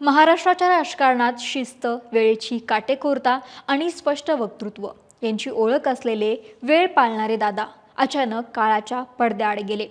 महाराष्ट्राच्या राजकारणात शिस्त वेळेची काटेकोरता आणि स्पष्ट वक्तृत्व यांची ओळख असलेले वेळ पाळणारे दादा अचानक काळाच्या पडद्याआड गेले.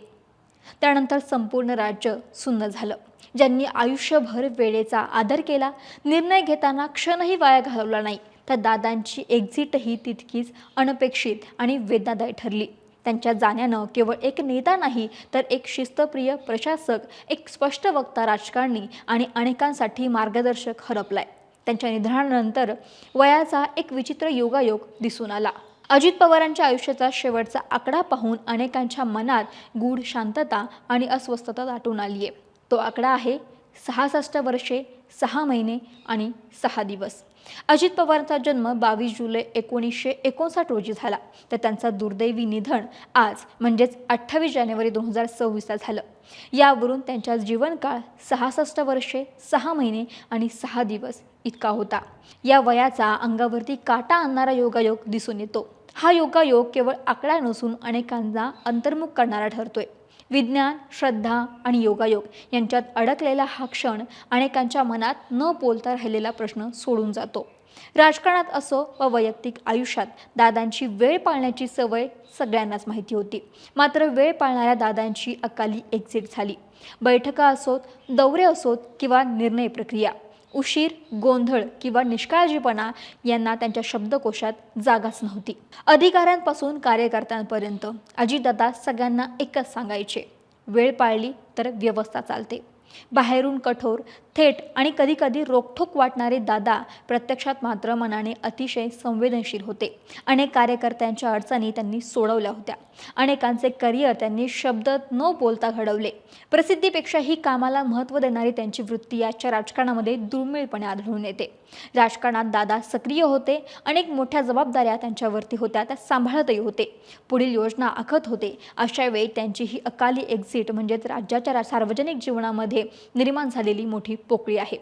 त्यानंतर संपूर्ण राज्य सुन्न झालं. ज्यांनी आयुष्यभर वेळेचा आदर केला निर्णय घेताना क्षणही वाया घालवला नाही. त्या दादांची एक्झिटही तितकीच अनपेक्षित आणि वेदनादायी ठरली. त्यांच्या जाण्यानं केवळ एक नेता नाही तर एक शिस्तप्रिय प्रशासक एक स्पष्ट वक्ता राजकारणी आणि अनेकांसाठी मार्गदर्शक हरपलाय. त्यांच्या निधनानंतर वयाचा एक विचित्र योगायोग दिसून आला. अजित पवारांच्या आयुष्याचा शेवटचा आकडा पाहून अनेकांच्या मनात गूढ शांतता आणि अस्वस्थता दाटून आली आहे तो आकडा आहे सहासष्ट वर्षे सहा महिने आणि सहा दिवस. अजित पवारांचा जन्म बावीस जुलै एकोणीसशे एकोणसाठ रोजी झाला. तर त्यांचा दुर्दैवी निधन आज म्हणजेच अठ्ठावीस जानेवारी दोन हजार सव्वीसला झालं. यावरून त्यांचा जीवनकाळ सहासष्ट वर्षे सहा महिने आणि सहा दिवस इतका होता. या वयाचा अंगावरती काटा आणणारा योगायोग दिसून येतो. हा योगायोग केवळ आकडा नसून अनेकांना अंतर्मुख करणारा ठरतोय. विज्ञान श्रद्धा आणि योगायोग यांच्यात अडकलेला हा क्षण अनेकांच्या मनात न बोलता राहिलेला प्रश्न सोडून जातो. राजकारणात असो व वैयक्तिक आयुष्यात दादांची वेळ पाळण्याची सवय सगळ्यांनाच माहिती होती. मात्र वेळ पाळणाऱ्या दादांची अकाली एक्झिट झाली. बैठका असोत दौरे असोत किंवा निर्णय प्रक्रिया. उशीर गोंधळ किंवा निष्काळजीपणा यांना त्यांच्या शब्दकोशात जागाच नव्हती. अधिकाऱ्यांपासून कार्यकर्त्यांपर्यंत अजितदादा सगळ्यांना एकच सांगायचे वेळ पाळली तर व्यवस्था चालते. बाहेरून कठोर थेट आणि कधीकधी रोखठोक वाटणारे दादा प्रत्यक्षात मात्र मनाने अतिशय संवेदनशील होते. अनेक कार्यकर्त्यांच्या अडचणी त्यांनी सोडवल्या होत्या. अनेकांचे करिअर त्यांनी शब्द न बोलता घडवले. प्रसिद्धीपेक्षाही कामाला महत्त्व देणारी त्यांची वृत्ती आजच्या राजकारणामध्ये दुर्मिळपणे आढळून येते. राजकारणात दादा सक्रिय होते अनेक मोठ्या जबाबदाऱ्या त्यांच्यावरती होत्या त्या सांभाळतही होते. पुढील योजना आखत होते. अशा वेळी त्यांची ही अकाली एक्झिट म्हणजेच राज्याच्या रा- सार्वजनिक जीवनामध्ये निर्माण झालेली मोठी पोकळी आहे.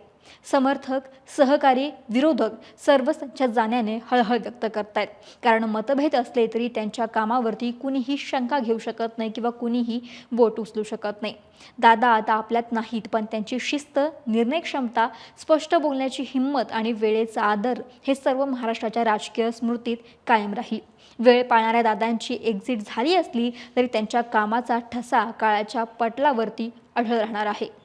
समर्थक सहकारी विरोधक सर्वच त्यांच्या जाण्याने हळहळ व्यक्त करतायत. कारण मतभेद असले तरी त्यांच्या कामावरती कुणीही शंका घेऊ शकत नाही किंवा कुणीही बोट उचलू शकत नाही. दादा आता आपल्यात नाहीत पण त्यांची शिस्त निर्णय क्षमता स्पष्ट बोलण्याची हिंमत आणि वेळेचा आदर हे सर्व महाराष्ट्राच्या राजकीय स्मृतीत कायम राहील. वेळ पाळणाऱ्या दादांची एक्झिट झाली असली तरी त्यांच्या कामाचा ठसा काळाच्या पटलावरती आढळ राहणार आहे.